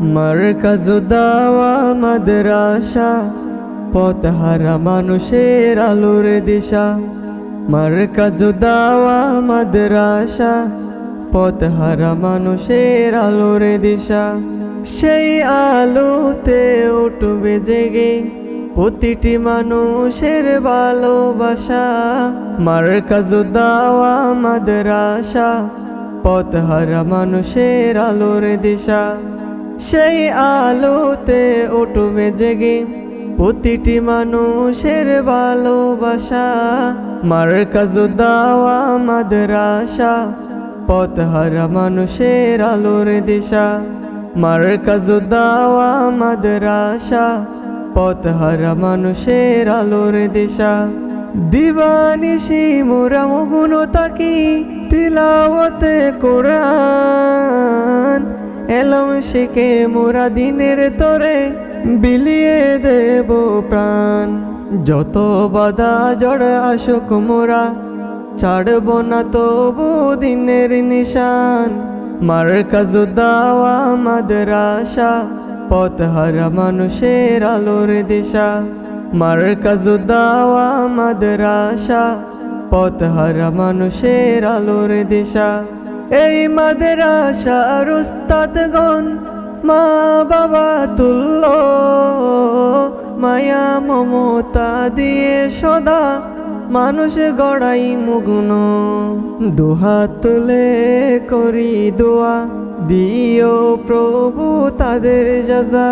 মার্কাজ দাওয়া মাদ্রাসা পথহারা মানুষের আলোর দিশা। মার্কাজ দাওয়া মাদ্রাসা পথহারা মানুষের আলোর দিশা। সেই আলোতে উঠবে জেগে প্রতিটি মানুষের ভালোবাসা। মার্কাজ দাওয়া মাদ্রাসা পথহারা মানুষের আলোর দিশা। সেই আলোতে উঠবে জেগে প্রতিটি মানুষের ভালোবাসা। মার্কাজ দাওয়া, মাদ্রাসা, পথহারা মানুষের আলোর দিশা। মার মার্কাজ দাওয়া, মাদ্রাসা, পথহারা মানুষের আলোর দিশা। দিবানিশি মোরা মগুন তাকি তিলাওয়াতে কোরআন। এলম শিখে মোরা দিনের তরে বিলিয়ে দেব প্রাণ। যত বাধা জড় আসুক মোরা ছাড়ব না তবু দিনের নিশান। মার কাজ দাওয়া মাদ্রাসা পথহারা মানুষের আলোর দিশা। মার কাজ দাওয়া মাদ্রাসা পথহারা মানুষের আলোর দিশা। এই মাদ্রাসার উস্তাদগণ, মা বাবা তুল্য মায়া মমতা দিয়ে সদা মানুষ গড়াই মুগ্ন। দুহাত তুলে করি দোয়া, দিও প্রভু তাদের যাজা।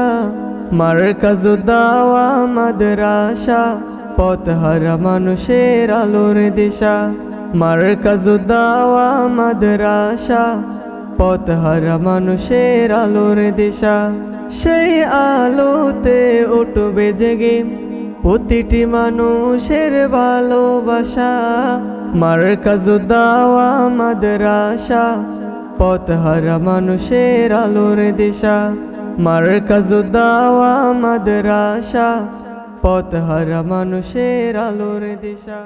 মার কাজ দাওয়া মাদ্রাসা, পথহারা মানুষের আলোর দিশা। মার কাজ দাওয়া মাদ্রাসা পথহারা মানুষের আলোর দিশা। সেই আলোতে উঠবে জেগে প্রতিটি মানুষের ভালোবাসা। মার কাজ দাওয়া মাদ্রাসা পথহারা মানুষের আলোর দিশা। মার কাজ দাওয়া মাদ্রাসা পথহারা মানুষের আলোর দিশা।